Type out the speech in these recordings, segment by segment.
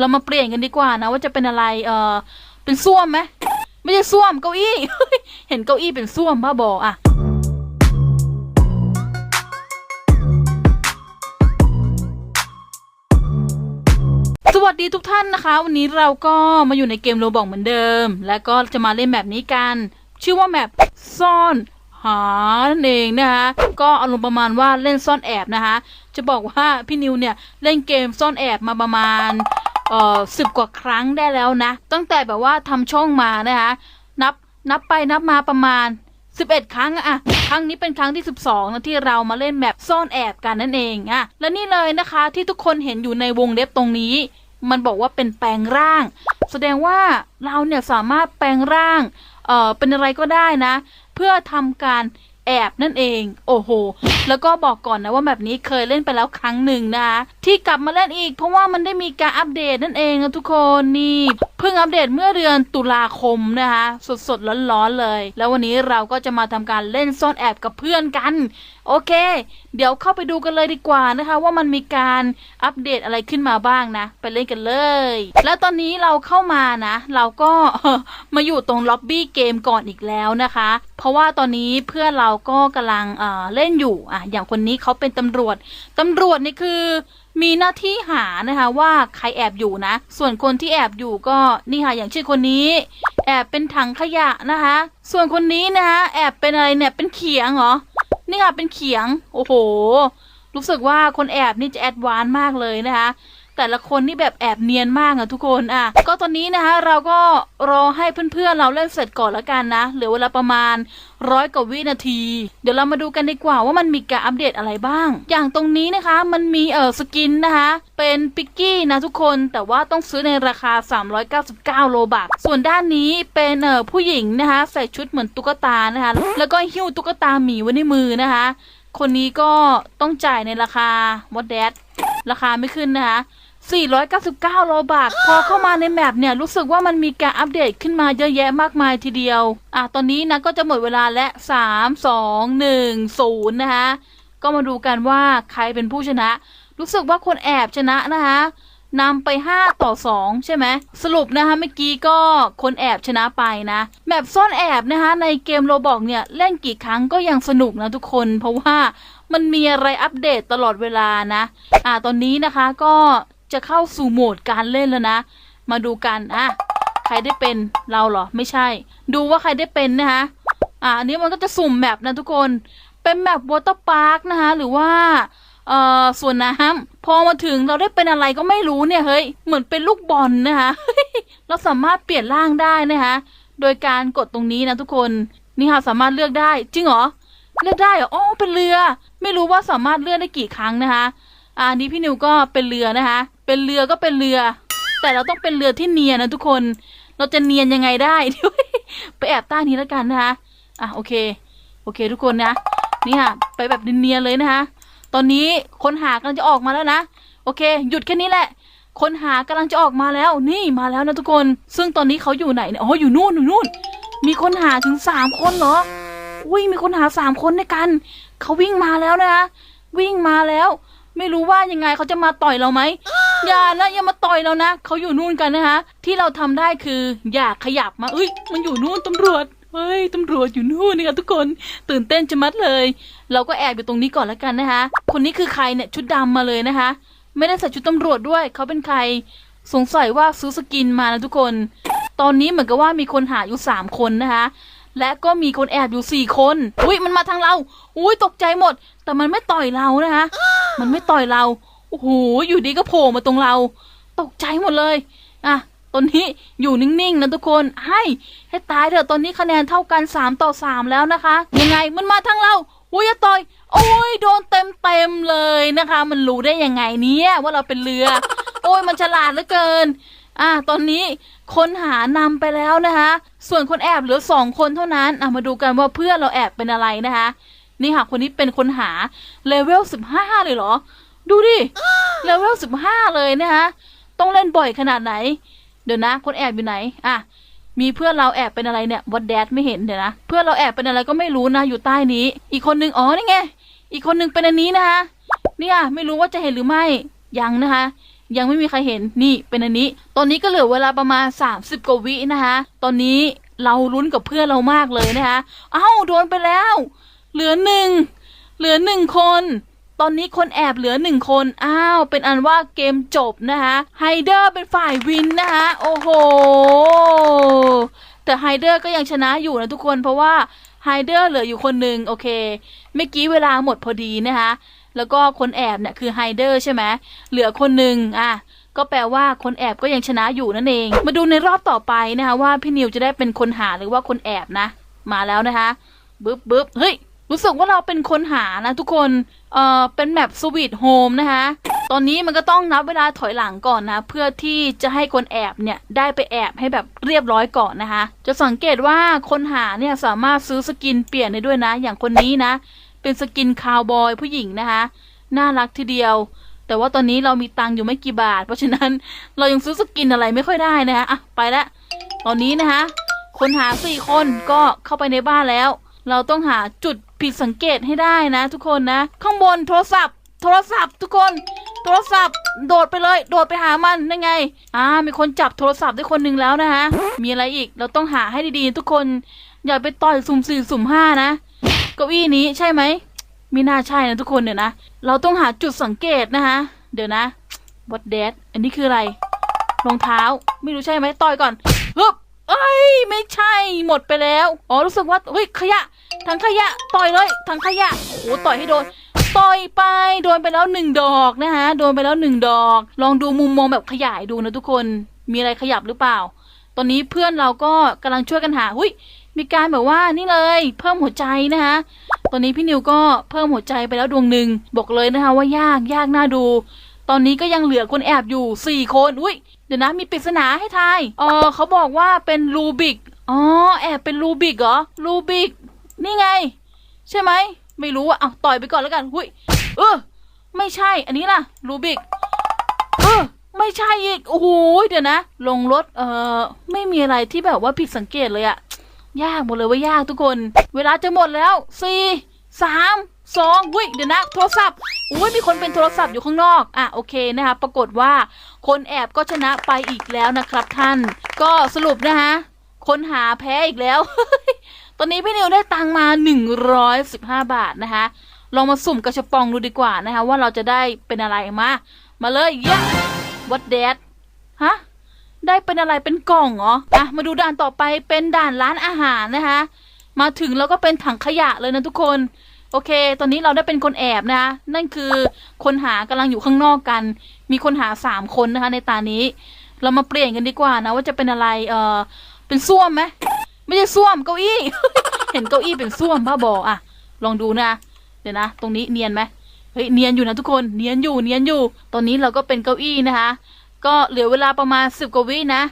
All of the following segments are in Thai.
เรามาเปลี่ยนกันดีกว่านะ ว่าจะเป็นอะไร เออเป็นส้วมไหมไม่ใช่ส้วมเก้าอี้ เห็นเก้าอี้เป็นส้วมบ้าบออะสวัสดีทุกท่านนะคะ วันนี้เราก็มาอยู่ในเกมโรบอกเหมือนเดิม แล้วก็จะมาเล่นแบบนี้กัน ชื่อว่าแมปซ่อนหานั่นเองนะคะก็อารมณ์ประมาณว่าเล่นซ่อนแอบนะคะ จะบอกว่าพี่นิวเนี่ยเล่นเกมซ่อนแอบมาประมาณ เอ่อสิบกว่าครั้งได้แล้วนะ ตั้งแต่แบบว่าทำช่องมานะคะ นับนับไปนับมาประมาณ 11 ครั้งอะครั้งนี้เป็นครั้งที่ 12นะที่เรามาเล่นแบบซ่อนแอบกันนั่นเองอะและนี่เลยนะคะที่ทุกคนเห็นอยู่ในวงเล็บตรงนี้ มันบอกว่าเป็นแปลงร่าง แสดงว่าเราเนี่ยสามารถแปลงร่างเอ่อเป็นอะไรก็ได้นะ เพื่อทำการ แอบนั่นเอง โอ้โห แล้วก็บอกก่อนนะว่าแบบนี้เคยเล่นไปแล้วครั้งหนึ่งนะคะที่กลับมาเล่นอีก เพราะว่ามันได้มีการอัปเดตนั่นเองนะทุกคนนี่ เพิ่งอัปเดตเมื่อเดือนตุลาคมนะคะสดๆร้อนๆเลย แล้ววันนี้เราก็จะมาทำการเล่นซ่อนแอบกับเพื่อนกัน โอเค เดี๋ยวเข้าไปดูกันเลยดีกว่านะคะ ว่ามันมีการอัปเดตอะไรขึ้นมาบ้างนะ ไปเล่นกันเลย แล้วตอนนี้เราเข้ามานะ เราก็มาอยู่ตรงล็อบบี้เกมก่อนอีกแล้วนะคะ เพราะว่าตอนนี้เพื่อนเราก็กำลังเเล่นอยู่อะอย่างคนนี้เขาเป็นตำรวจตำรวจนี่คือ มีหน้าที่หานะคะว่าใครแอบอยู่นะ ส่วนคนที่แอบอยู่ก็นี่ค่ะอย่างเช่นคนนี้ แอบเป็นถังขยะนะคะ ส่วนคนนี้นะคะแอบเป็นอะไรเนี่ยเป็นเขียงเหรอนี่ค่ะเป็นเขียง โอ้โห รู้สึกว่าคนแอบนี่จะแอดวานมากเลยนะคะ แต่ละคนนี่แบบแอบเนียนมากอะทุกคนอะ ก็ตอนนี้นะคะเราก็รอให้เพื่อนๆเราเล่นเสร็จก่อนล้วกันนะเหลือเวลาประมาณร้อยกว่าวินาที เดี๋ยวเรามาดูกันดีกว่าว่ามันมีการอัปเดตอะไรบ้าง อย่างตรงนี้นะคะมันมีเออสกินนะคะ เป็นปิกกี้นะทุกคนแต่ว่าต้องซื้อในราคา 399 โลบาทส่วนด้านนี้เป็นเออผู้หญิงนะคะใส่ชุดเหมือนตุ๊กตานะคะ แล้วก็หิ้วตุ๊กตาหมีไว้ในมือนะคะ คนนี้ก็ต้องจ่ายในราคาวอดแดดราคาไม่ขึ้นนะคะ 499โลบาทพอเข้ามาในแมปเนี่ยรู้สึกว่ามันมีการอัปเดตขึ้นมาเยอะแยะมากมายทีเดียว อะตอนนี้นะก็จะหมดเวลาและ 3 2 1 0 นะคะก็มาดูกันว่าใครเป็นผู้ชนะ รู้สึกว่าคนแอบชนะนะคะนำไป 5 ต่อ 2 ใช่ไหม สรุปนะคะเมื่อกี้ก็คนแอบชนะไปนะแบบซ่อนแอบนะคะในเกมโรบอกเนี่ย เล่นกี่ครั้งก็ยังสนุกนะทุกคน เพราะว่ามันมีอะไรอัปเดตตลอดเวลานะ อ่าตอนนี้นะคะก็ จะเข้าสู่โหมดการเล่นแล้วนะ มาดูกันอะใครได้เป็นเราเหรอไม่ใช่ ดูว่าใครได้เป็นนะคะอ่าอันนี้มันก็จะสุ่มแมปนะทุกคนเป็นแมปวอเตอร์พาร์คนะคะหรือว่าเอ่อส่วนน้ำพอมาถึงเราได้เป็นอะไรก็ไม่รู้เนี่ยเฮ้ยเหมือนเป็นลูกบอลนะคะเราสามารถเปลี่ยนร่างได้นะคะโดยการกดตรงนี้นะทุกคนนี่ค่ะสามารถเลือกได้จริงเหรอเลือกได้เหรออ๋อเป็นเรือ ไม่รู้ว่าสามารถเลือกได้กี่ครั้งนะคะ อ่าอันนี้พี่นิวก็เป็นเรือนะคะ เป็นเรือก็เป็นเรือ แต่เราต้องเป็นเรือที่เนียนนะทุกคน เราจะเนียนยังไงได้ไปแอบใต้นี้แล้วกันนะคะอะโอเค โอเคทุกคนนะนี่ค่ะไปแบบเนียนๆเลยนะคะ ตอนนี้คนหากำลังจะออกมาแล้วนะ โอเค หยุดแค่นี้แหละ คนหากำลังจะออกมาแล้ว นี่มาแล้วนะทุกคน ซึ่งตอนนี้เขาอยู่ไหนเนี่ย อ๋อ อยู่นู่นอยู่นู่น มีคนหาถึงสามคนเหรอ อุ้ย มีคนหาสามคนด้วยกัน เขาวิ่งมาแล้วนะคะ วิ่งมาแล้ว ไม่รู้ว่ายังไงเขาจะมาต่อยเราไหม อย่านะอย่ามาต่อยเรานะเขาอยู่นู่นกันนะคะ ที่เราทำได้คืออย่าขยับมาเอ้ย มันอยู่นู่นตำรวจเฮ้ยตำรวจอยู่นู่นนี่ค่ะทุกคนตื่นเต้นจะมัดเลย เราก็แอบอยู่ตรงนี้ก่อนแล้วกันนะคะ คนนี้คือใครเนี่ยชุดดำมาเลยนะคะ ไม่ได้ใส่ชุดตำรวจด้วย เขาเป็นใครสงสัยว่าซื้อสกินมานะทุกคน ตอนนี้เหมือนกับว่ามีคนหาอยู่สามคนนะคะและก็มีคนแอบอยู่สี่คน อุ้ยมันมาทางเรา อุ้ยตกใจหมด แต่มันไม่ต่อยเรานะคะ มันไม่ต่อยเรา โอ้โหอยู่ดีก็โผล่มาตรงเรา ตกใจหมดเลยอะตอนนี้อยู่นิ่งๆนะทุกคนให้ให้ตายเถอะตอนนี้คะแนนเท่ากันสามต่อสามแล้วนะคะ ยังไงมันมาทางเราอุ้ยต่อย โอ้ยโดนเต็มเต็มๆเลยนะคะ มันรู้ได้ยังไงเนี่ยว่าเราเป็นเรือ โอ้ยมันฉลาดเหลือเกิน อะตอนนี้คนหานำไปแล้วนะคะ ส่วนคนแอบเหลือสองคนเท่านั้นอะมาดูกันว่าเพื่อนเราแอบเป็นอะไรนะคะ นี่ค่ะคนนี้เป็นคนหาเลเวลสิบห้าเลยเหรอ ดูดิเลเวลสิบห้าเลยนะคะต้องเล่นบ่อยขนาดไหน เดี๋ยวนะ คนแอบอยู่ไหน อะ มีเพื่อนเราแอบเป็นอะไรเนี่ยวัดแดดไม่เห็นเดี๋ยวนะ เพื่อนเราแอบเป็นอะไรก็ไม่รู้นะ อยู่ใต้นี้ อีกคนนึงอ๋อนี่ไง อีกคนนึงเป็นอันนี้นะคะ เนี่ยไม่รู้ว่าจะเห็นหรือไม่ ยังนะคะ ยังไม่มีใครเห็น นี่เป็นอันนี้ ตอนนี้ก็เหลือเวลาประมาณ 30กว่าวินะคะ ตอนนี้เราลุ้นกับเพื่อนเรามากเลยนะคะ เอ้าโดนไปแล้ว เหลือหนึ่ง เหลือหนึ่งคน ตอนนี้คนแอบเหลือหนึ่งคน อ้าว เป็นอันว่าเกมจบนะคะไฮเดอร์เป็นฝ่ายวินนะคะโอ้โห แต่ไฮเดอร์ก็ยังชนะอยู่นะทุกคนเพราะว่าไฮเดอร์เหลืออยู่คนหนึ่งโอเค เมื่อกี้เวลาหมดพอดีนะคะแล้วก็คนแอบเนี่ยคือไฮเดอร์ใช่ไหมเหลือคนหนึ่งอะก็แปลว่าคนแอบก็ยังชนะอยู่นั่นเอง มาดูในรอบต่อไปนะคะว่าพี่นิวจะได้เป็นคนหาหรือว่าคนแอบนะ มาแล้วนะคะบึ๊บบึ๊บเฮ้ย รู้สึกว่าเราเป็นคนหานะทุกคน เอ่อ เป็นแมปสวีทโฮมนะคะ ตอนนี้มันก็ต้องนับเวลาถอยหลังก่อนนะ เพื่อที่จะให้คนแอบเนี่ย ได้ไปแอบให้แบบเรียบร้อยก่อนนะคะ จะสังเกตว่าคนหาเนี่ยสามารถซื้อสกินเปลี่ยนได้ด้วยนะ อย่างคนนี้นะ เป็นสกินคาวบอยผู้หญิงนะคะ น่ารักทีเดียว แต่ว่าตอนนี้เรามีตังค์อยู่ไม่กี่บาท เพราะฉะนั้นเรายังซื้อสกินอะไรไม่ค่อยได้นะคะอะไปละ ตอนนี้นะคะ คนหาสี่คนก็เข้าไปในบ้านแล้ว เราต้องหาจุด ผิดสังเกตให้ได้นะ ทุกคนนะ ข้างบนโทรศัพท์ โทรศัพท์ ทุกคนโทรศัพท์ โดดไปเลย โดดไปหามันนั่นไง อ่า มีคนจับโทรศัพท์ได้คนหนึ่งแล้วนะคะมีอะไรอีก เราต้องหาให้ดีๆ ทุกคน อย่าไปต่อยสุ่มสี่สุ่มห้านะ เก้าอี้นี้ใช่ไหมไม่น่าใช่นะทุกคนเดี๋ยวนะ เราต้องหาจุดสังเกตนะคะ เดี๋ยวนะ what that อันนี้คืออะไร รองเท้า ไม่รู้ใช่ไหมต่อยก่อนฮึบเอ้ย ไม่ใช่ หมดไปแล้ว อ๋อ รู้สึกว่า เฮ้ย ขยะ ถังขยะต่อยเลยถังขยะโอ้โหต่อยให้โดนต่อยไปโดนไปแล้วหนึ่งดอกนะคะโดนไปแล้วหนึ่งดอก ลองดูมุมมองแบบขยายดูนะทุกคนมีอะไรขยับหรือเปล่า ตอนนี้เพื่อนเราก็กำลังช่วยกันหาหุ้ยมีการแบบว่านี่เลย เพิ่มหัวใจนะคะตอนนี้พี่นิวก็เพิ่มหัวใจไปแล้วดวงหนึ่งบอกเลยนะคะว่ายากยากน่าดู ตอนนี้ก็ยังเหลือคนแอบอยู่สี่คนอุ้ยเดี๋ยวนะมีปริศนาให้ทายเออเขาบอกว่าเป็นรูบิกอ๋อแอบเป็นรูบิกเหรอรูบิก นี่ไง ใช่ไหม ไม่รู้อะเอาต่อยไปก่อนแล้วกันหุยเออ ไม่ใช่ อันนี้ล่ะ รูบิก เออ ไม่ใช่อีก โอ้โห เดี๋ยวนะ ลงรถ เออไม่มีอะไรที่แบบว่าผิดสังเกตเลยอะยากหมดเลยว่ายากทุกคน เวลาจะหมดแล้วสี่สามสองวิเดี๋ยวนะ โทรศัพท์อุ้ยมีคนเป็นโทรศัพท์อยู่ข้างนอก อะ โอเคนะคะปรากฏว่าคนแอบก็ชนะไปอีกแล้วนะครับท่าน ก็สรุปนะคะคนหาแพ้อีกแล้ว ตอนนี้พี่นิวได้ตังมา 115 บาทนะคะ ลองมาสุ่มกระชับปองดูดีกว่านะคะ ว่าเราจะได้เป็นอะไรมา มาเลยยะ what that ฮะ ได้เป็นอะไรเป็นกล่องเหรอ อะ มาดูด่านต่อไปเป็นด่านร้านอาหารนะคะ มาถึงแล้วก็เป็นถังขยะเลยนะทุกคน โอเค ตอนนี้เราได้เป็นคนแอบนะคะ นั่นคือคนหากำลังอยู่ข้างนอกกัน มีคนหาสามคนนะคะ ในตานี้ เรามาเปลี่ยนกันดีกว่านะว่าจะเป็นอะไร เออเป็นส้วมไหม ไม่ใช่ส้วมเก้าอี้ เห็นเก้าอี้เป็นส้วมบ้าบออะลองดูนะ เดี๋ยวนะ ตรงนี้เนียนไหมเฮ้ยเนียนอยู่นะทุกคนเนียนอยู่เนียนอยู่ ตอนนี้เราก็เป็นเก้าอี้นะคะ ก็เหลือเวลาประมาณสิบกว่าวินะ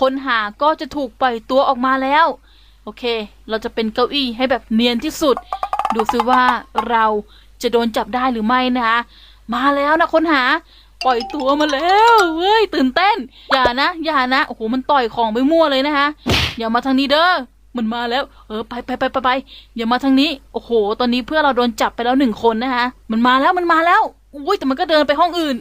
คนหาก็จะถูกปล่อยตัวออกมาแล้ว โอเค เราจะเป็นเก้าอี้ให้แบบเนียนที่สุด ดูซิว่าเราจะโดนจับได้หรือไม่นะคะ มาแล้วนะคนหา ปล่อยตัวมาแล้วเว้ยตื่นเต้น อย่านะ อย่านะโอ้โหมันต่อยของไปมั่วเลยนะคะ อย่ามาทางนี้เด้อมันมาแล้ว เออไปไปไปไปไปอย่ามาทางนี้โอ้โห ตอนนี้เพื่อเราโดนจับไปแล้วหนึ่งคนนะคะมันมาแล้วมันมาแล้วอุ้ยแต่มันก็เดินไปห้องอื่น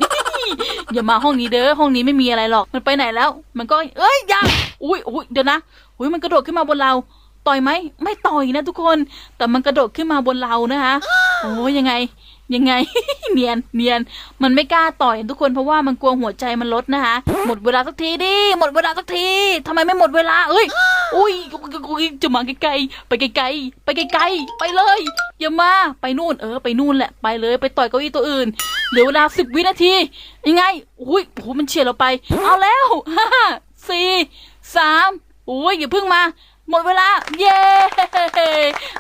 อย่ามาห้องนี้เด้อห้องนี้ไม่มีอะไรหรอกมันไปไหนแล้ว มันก็เอ้ยอย่าอุ้ยอุ้ยเดี๋ยวนะอุ้ยมันกระโดดขึ้นมาบนเราต่อยไหมไม่ต่อยนะทุกคน แต่มันกระโดดขึ้นมาบนเรานะคะโอ้ยยังไง ยังไง เนียนเนียนมันไม่กล้าต่อยทุกคนเพราะว่ามันกลัวหัวใจมันลดนะคะ หมดเวลาสักทีดิหมดเวลาสักทีทำไมไม่หมดเวลาเอ้ยอุ้ยจะมาไกลๆไปไกลๆไปไกลๆไปเลยอย่ามาไปนู่นเออ ไปนู่นแหละไปเลย ไปต่อยเก้าอี้ตัวอื่นเหลือเวลาสิบวินาที ยังไงอุ้ยโอ้โหมันเฉียดเราไป เอาแล้วห้าสี่สามโอ้ยอย่าเพิ่งมาหมดเวลา เย้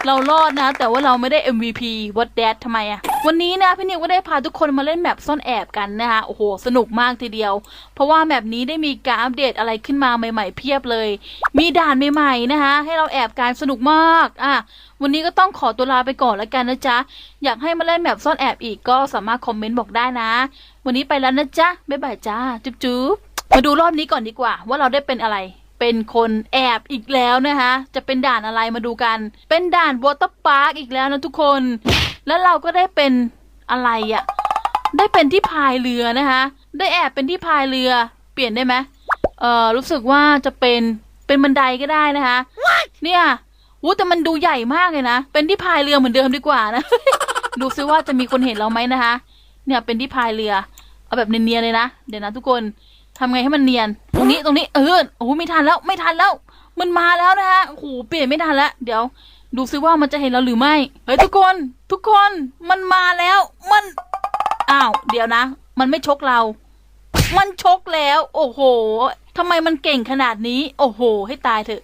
เรารอดนะ แต่ว่าเราไม่ได้ MVP what that ทำไมอะ วันนี้นะพี่นิวก็ได้พาทุกคนมาเล่นแมปซ่อนแอบกันนะคะโอ้โห สนุกมากทีเดียว เพราะว่าแมปนี้ได้มีการอัปเดตอะไรขึ้นมาใหม่ ๆ เพียบเลย มีด่านใหม่ๆนะคะให้เราแอบการสนุกมากอะวันนี้ก็ต้องขอตัวลาไปก่อนแล้วกันนะจ๊ะ อยากให้มาเล่นแมปซ่อนแอบอีกก็สามารถคอมเมนต์บอกได้นะ วันนี้ไปแล้วนะจ๊ะบ๊ายบายจ้าจุ๊บจุ๊บมาดูรอบนี้ก่อนดีกว่า ว่าเราได้เป็นอะไรเป็นคนแอบอีกแล้วนะคะ จะเป็นด่านอะไรมาดูกัน เป็นด่านวอเตอร์พาร์คอีกแล้วนะทุกคน แล้วเราก็ได้เป็นอะไรอะ่ะได้เป็นที่พายเรือนะคะ ได้แอบเป็นที่พายเรือ เปลี่ยนได้ไหมเอ่อรู้สึกว่าจะเป็นเป็นบันไดก็ได้นะคะเนี่ยวูแต่มันดูใหญ่มากเลยนะ เป็นที่พายเรือเหมือนเดิมดีกว่านะ ดูซิว่าจะมีคนเห็นเราไหมนะคะ เนี่ยเป็นที่พายเรือ เอาแบบเนียนๆเลยนะ เดี๋ยวนะทุกคนทำไงให้มันเนียน ตรงนี้ตรงนี้เออ โอ้โหไม่ทันแล้วไม่ทันแล้ว มันมาแล้วนะคะโอ้โหเปลี่ยนไม่ทันแล้ว เดี๋ยว ดูซิว่ามันจะเห็นเราหรือไม่ เฮ้ยทุกคน ทุกคน มันมาแล้ว มัน อ้าว เดี๋ยวนะ มันไม่ชกเรา มันชกแล้ว โอ้โหทำไมมันเก่งขนาดนี้ โอ้โห ให้ตายเถอะ